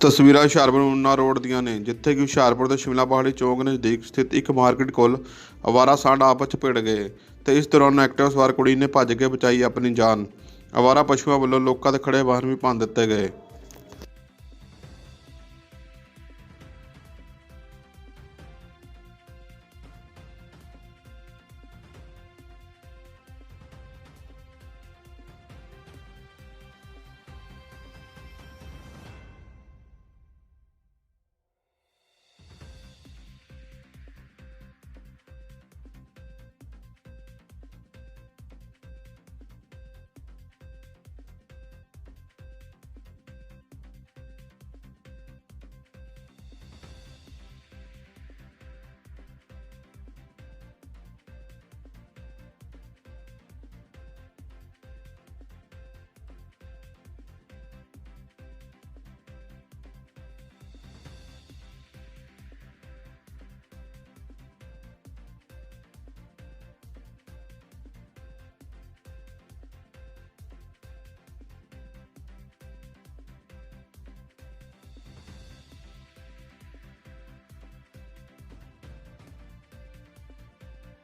ਤਸਵੀਰਾਂ ਹੁਸ਼ਿਆਰਪੁਰ ਉਨਾ ਰੋਡ ਦੀਆਂ ਨੇ, ਜਿੱਥੇ ਕਿ ਹੁਸ਼ਿਆਰਪੁਰ ਦੇ ਸ਼ਿਮਲਾ ਪਹਾੜੀ ਚੌਂਕ ਨਜ਼ਦੀਕ ਸਥਿਤ ਇੱਕ ਮਾਰਕੀਟ ਕੋਲ ਅਵਾਰਾ ਸਾਂਡ ਆਪਸ 'ਚ ਭਿੜ ਗਏ ਤੇ ਇਸ ਦੌਰਾਨ ਐਕਟਿਵ ਸਵਾਰ ਕੁੜੀ ਨੇ ਭੱਜ ਕੇ ਬਚਾਈ ਆਪਣੀ ਜਾਨ। ਅਵਾਰਾ ਪਸ਼ੂਆਂ ਵੱਲੋਂ ਲੋਕਾਂ ਦੇ ਖੜੇ ਵਾਹਨ ਵੀ ਭੰਨ ਦਿੱਤੇ ਗਏ।